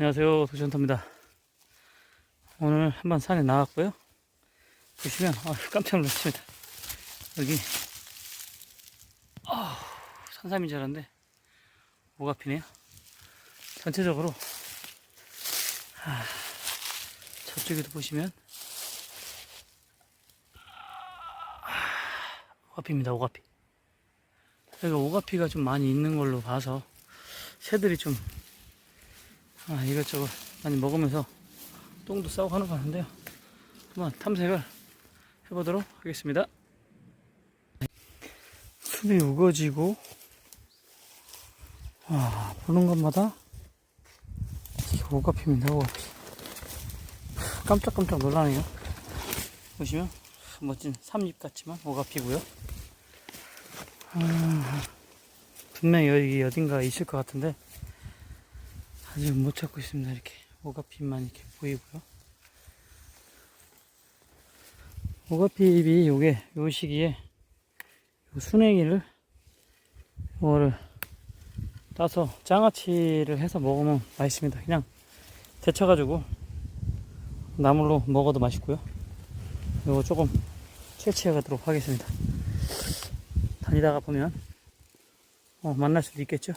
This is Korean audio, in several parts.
안녕하세요. 도전터입니다. 오늘 한번 산에 나왔고요. 보시면 아, 깜짝 놀랐습니다. 여기 아, 산삼인 줄 알았는데 뭐가 피네요. 전체적으로 아, 저쪽에도 보시면 아, 오가피입니다. 오가피. 여기가 오가피가 좀 많이 있는 걸로 봐서 새들이 좀 아, 이것저것 많이 먹으면서 똥도 싸고 하는 거 같은데요. 한번 탐색을 해보도록 하겠습니다. 숲이 우거지고, 와, 보는 것마다 오가피입니다, 오가피. 깜짝깜짝 놀라네요. 보시면 멋진 삼립 같지만 오가 피고요. 아, 분명히 여기 어딘가 있을 것 같은데, 아직 못 찾고 있습니다. 이렇게 오가피만 이렇게 보이고요. 오가피잎이 요게 요 시기에 요 순행이를 이거를 따서 장아찌를 해서 먹으면 맛있습니다. 그냥 데쳐가지고 나물로 먹어도 맛있고요. 요거 조금 채취해 가도록 하겠습니다. 다니다가 보면 어, 만날 수도 있겠죠.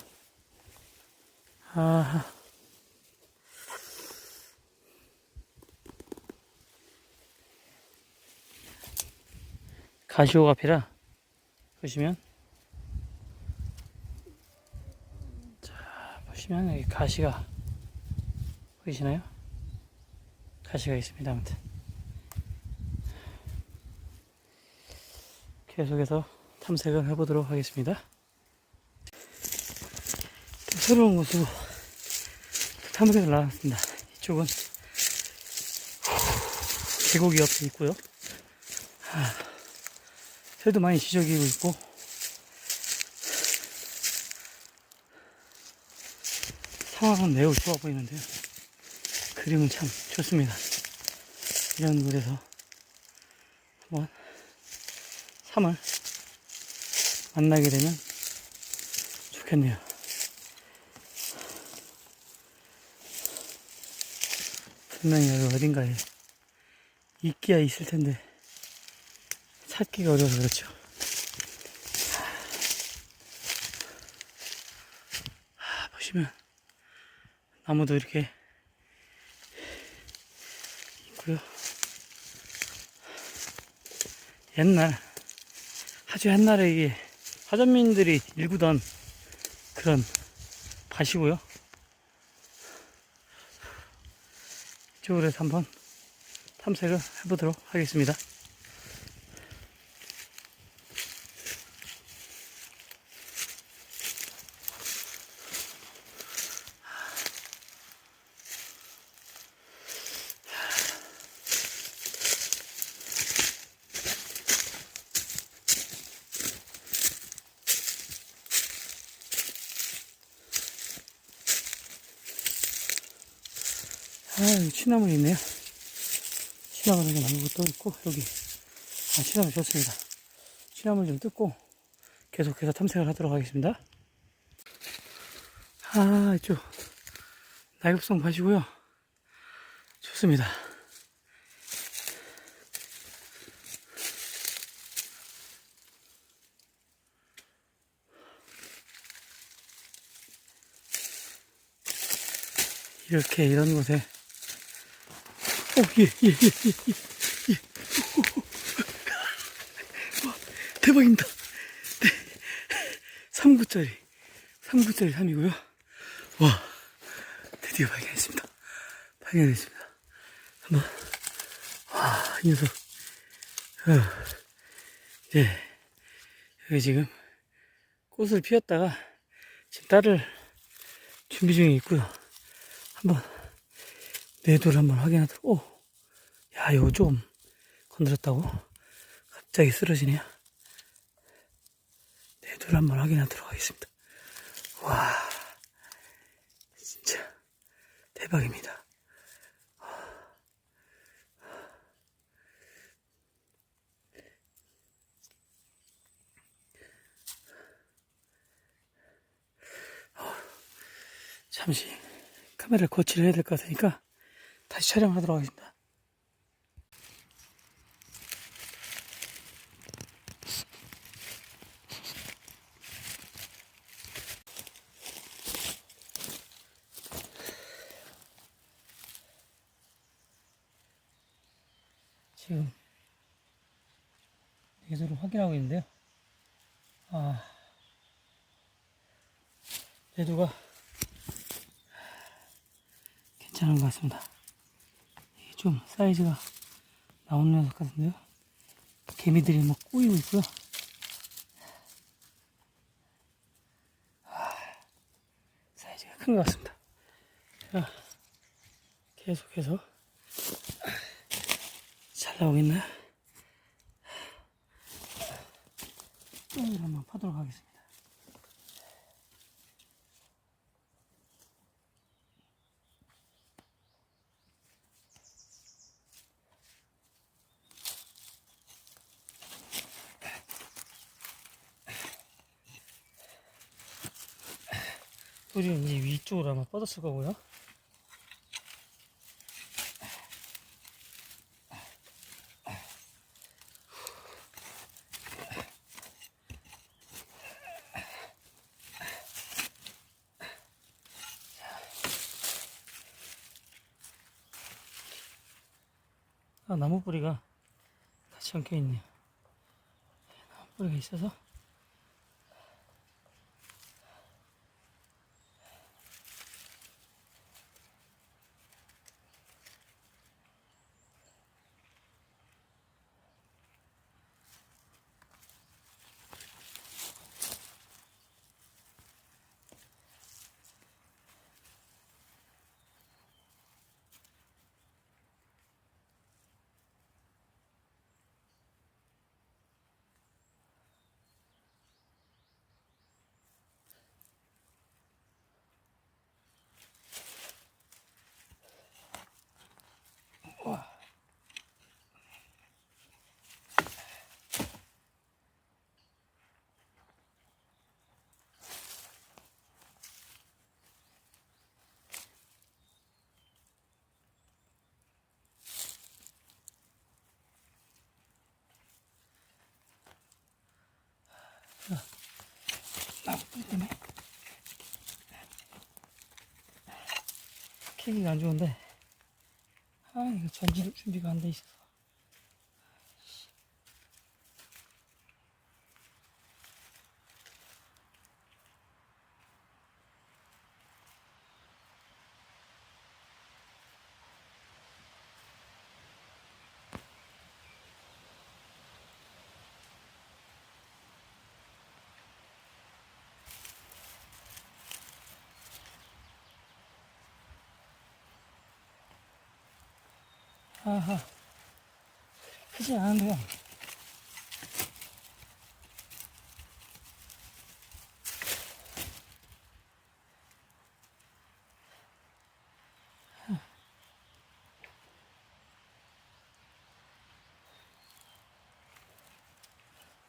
아. 가시오 가피라. 보시면. 자 보시면 여기 가시가 보이시나요? 가시가 있습니다 아무튼. 계속해서 탐색을 해보도록 하겠습니다. 또 새로운 곳으로 탐색을 나왔습니다. 이쪽은 계곡이 옆에 있고요 새도 많이 지저귀고 있고 상황은 매우 좋아 보이는데요. 그림은 참 좋습니다. 이런 곳에서 한번 3을 만나게 되면 좋겠네요. 분명히 여기 어딘가에 있기야 있을 텐데 찾기가 어려워서 그렇죠. 아, 보시면 나무도 이렇게 있고요. 옛날 아주 옛날에 이게 화전민들이 일구던 그런 밭이고요. 이쪽으로 해서 한번 탐색을 해보도록 하겠습니다. 아, 여기 취나물이 있네요. 취나물 여기 나무가 또 있고, 여기. 아, 취나물 좋습니다. 취나물 좀 뜯고, 계속해서 탐색을 하도록 하겠습니다. 아, 이쪽. 낙엽성 밭이고요. 좋습니다. 이렇게 이런 곳에 오, 예, 예, 예, 예, 예. 와, 대박입니다. 네. 3구짜리, 3구짜리 3이고요. 와, 드디어 발견했습니다. 발견했습니다. 한번, 와, 이 녀석. 어, 네. 여기 지금 꽃을 피웠다가 지금 딸을 준비 중에 있고요. 한번 내도를 한번 확인하도록 오, 야 이거 좀 건드렸다고 갑자기 쓰러지네요. 내도를 한번 확인하도록 하겠습니다. 와 진짜 대박입니다. 잠시 카메라를 거치를 해야 될 것 같으니까 다시 촬영하도록 하겠습니다. 지금 예도를 확인하고 있는데요. 아, 예도가 괜찮은 것 같습니다. 좀 사이즈가 나오는 녀석 같은데요. 개미들이 막 꼬이고 있고요. 아, 사이즈가 큰 것 같습니다. 자, 계속해서 잘 나오겠나요? 똥을 한번 파도록 하겠습니다. 뿌리는 이제 위쪽으로 아마 뻗었을 거고요. 아, 나무 뿌리가 같이 엉켜 있네요. 나무 뿌리가 있어서 캐기가 안 좋은데 아 이거 전지 준비가 안 돼 있어서 아하. 크지 않은데요.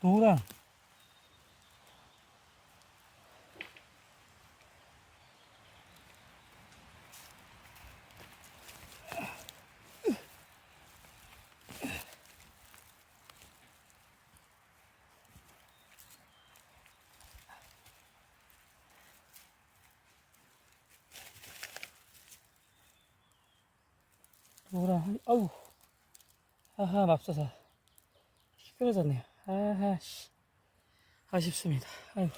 노란 노란 아우. 아하 맙소사. 시끄러졌네요. 아하 씨. 아쉽습니다. 아이고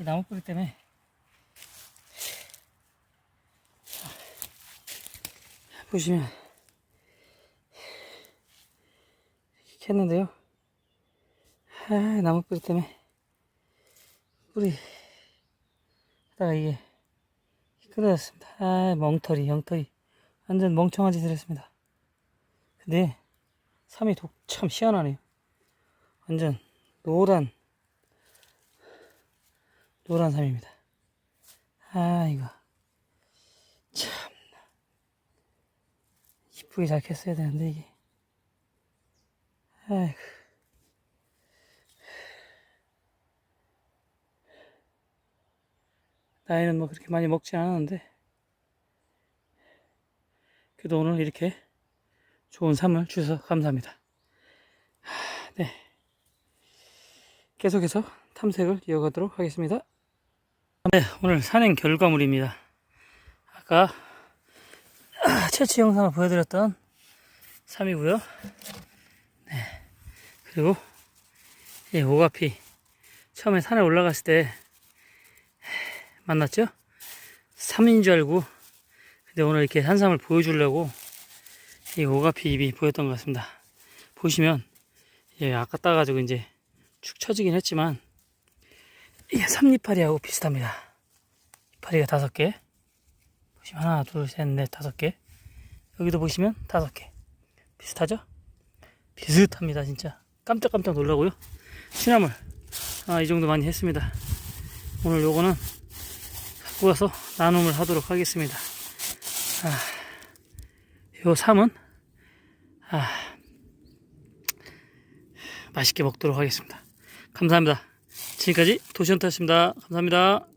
이 나무 뿌리 때문에. 자, 보시면. 이렇게 캤는데요. 아 나무 뿌리 때문에. 뿌리. 하다가 이게 끊어졌습니다. 아 멍털이 엉터리 완전 멍청한 짓을 했습니다. 근데 삼이 독참 희한하네요. 완전 노란 노란 삼입니다. 아 이거 참 이쁘게 잘 켰어야 되는데 이게 아이고 나이는 뭐 그렇게 많이 먹지 않았는데 그래도 오늘 이렇게 좋은 삶을 주셔서 감사합니다. 하, 네. 계속해서 탐색을 이어가도록 하겠습니다. 네, 오늘 산행 결과물입니다. 아까 채취 영상을 보여드렸던 삶이고요. 네. 그리고 이 오가피 처음에 산에 올라갔을 때 만났죠? 3인 줄 알고 근데 오늘 이렇게 산삼을 보여주려고 이 오가피 잎이 보였던 것 같습니다. 보시면 예, 아까 따가지고 이제 축 처지긴 했지만 이게 삼잎파리하고 비슷합니다. 이파리가 다섯 개. 보시면 하나, 둘, 셋, 넷, 다섯 개. 여기도 보시면 다섯 개. 비슷하죠? 비슷합니다, 진짜. 깜짝깜짝 놀라고요. 취나물. 아, 이 정도 많이 했습니다. 오늘 요거는 갖고 와서 나눔을 하도록 하겠습니다. 아, 요 삼은, 아, 맛있게 먹도록 하겠습니다. 감사합니다. 지금까지 도시원타였습니다. 감사합니다.